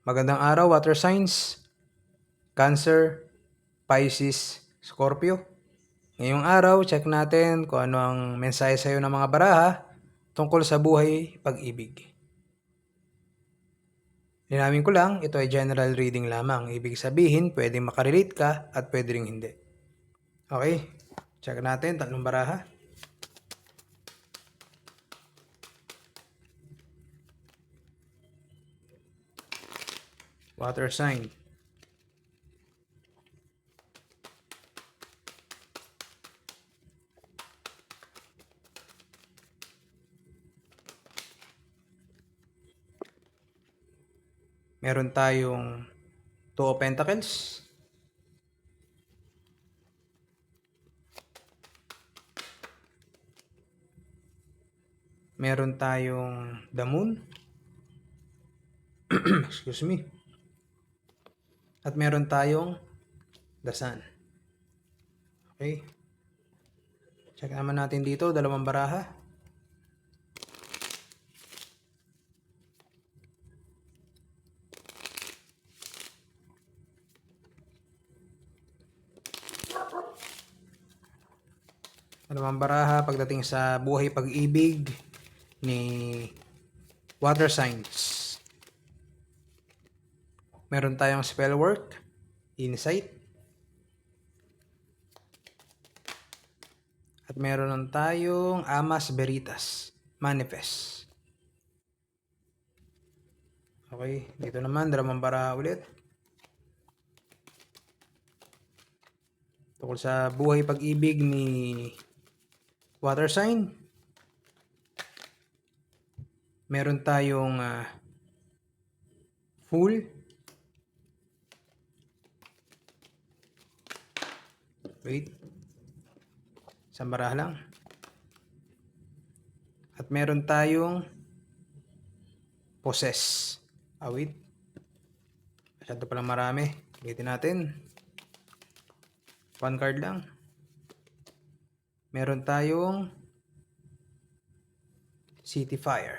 Magandang araw, water signs, Cancer, Pisces, Scorpio. Ngayong araw, check natin kung ano ang mensahe sa iyo ng mga baraha tungkol sa buhay pag-ibig. Linawin ko lang, ito ay general reading lamang. Ibig sabihin, pwedeng makarelate ka at pwede ring hindi. Okay, check natin, tatlong baraha. Water sign. Meron tayong Two of Pentacles. Meron tayong The Moon. Excuse me. At meron tayong Sun. Okay. Check naman natin dito, dalawang baraha. Dalawang baraha pagdating sa buhay pag-ibig ni water signs. Meron tayong spell work, insight, at meron tayong amas veritas, manifest. Okay, dito naman, dalawang baraha ulit. Tungkol sa buhay pag-ibig ni water sign. Meron tayong uh, full. Wait. Isang baraha lang. At meron tayong possess. Ah, wait. Masyado palang marami. Ulitin natin. One card lang meron tayong City Fire.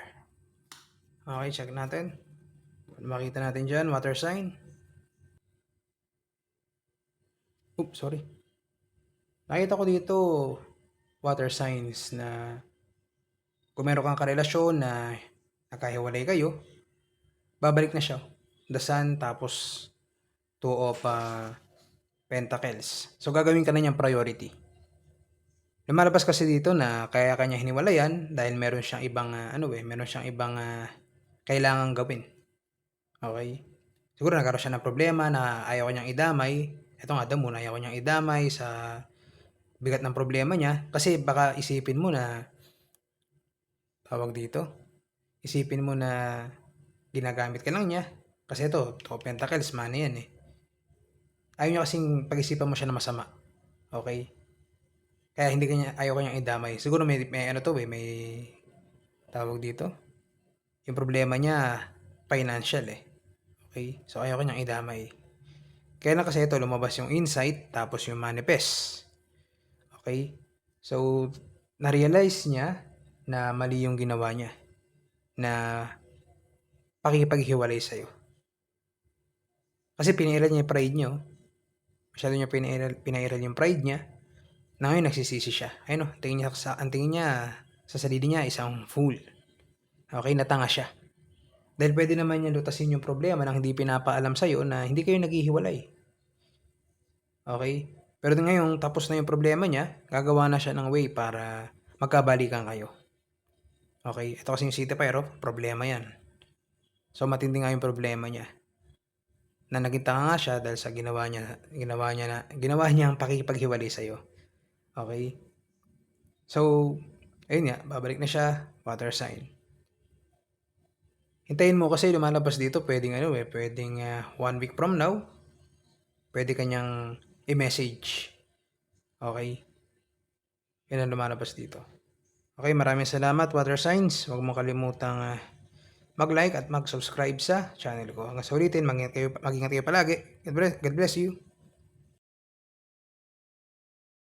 Okay, check natin. Makita natin dyan, water sign. Oops, sorry. Nakita ko dito, water signs na kung meron kang karelasyon na nakahiwalay kayo, babalik na siya. The Sun, tapos two of uh, Pentacles. So, gagawin ka na niyang priority. Lumalabas kasi dito na kaya kanya hiniwalayan dahil meron siyang ibang uh, ano eh, meron siyang ibang uh, kailangan gawin. Okay? Siguro nagkaroon siya ng problema na ayaw niyang idamay. Ito nga damo na ayaw niyang idamay sa bigat ng problema niya kasi baka isipin mo na tawag dito. Isipin mo na ginagamit ka lang niya kasi ito, to pentacles money yan eh. Ayaw niya kasing pag-isipan mo siya na masama. Okay? Kaya hindi kanya, ayaw kanyang idamay. Siguro may, may ano to eh, may tawag dito. Yung problema niya, financial eh. Okay? So ayaw kanyang idamay. Kaya lang kasi ito, lumabas yung insight, tapos yung manifest. Okay? So, na-realize niya na mali yung ginawa niya. Na pakipaghiwalay sa'yo. Kasi pinairal niya yung pride niyo. Masyado niya pinairal, pinairal yung pride niya na ngayon nagsisisi siya. Ayun, no, tingin niya sa, ang tingin niya sa sarili niya isang fool. Okay, natanga siya. Dahil pwede naman niya lutasin yung problema nang hindi pinapaalam sa'yo na hindi kayo naghihiwalay. Okay? Pero ngayon, tapos na yung problema niya, gagawa na siya ng way para magkabalikan kayo. Okay? Ito kasi yung city pero problema yan. So, matindi nga yung problema niya. Na naging tanga nga siya dahil sa ginawa niya, ginawa niya na, ginawa niya ang pakikipaghiwalay sa'yo. Okay? So, ayun nga, babalik na siya, water sign. Hintayin mo kasi lumalabas dito, pwedeng ano eh, pwedeng uh, one week from now, pwede kanyang i-message. Okay? Yan ang lumalabas dito. Okay, maraming salamat, water signs. Huwag mo kalimutang uh, mag-like at mag-subscribe sa channel ko. Hanggang sa ulitin, mag-ingat kayo, mag kayo palagi. God bless, God bless you.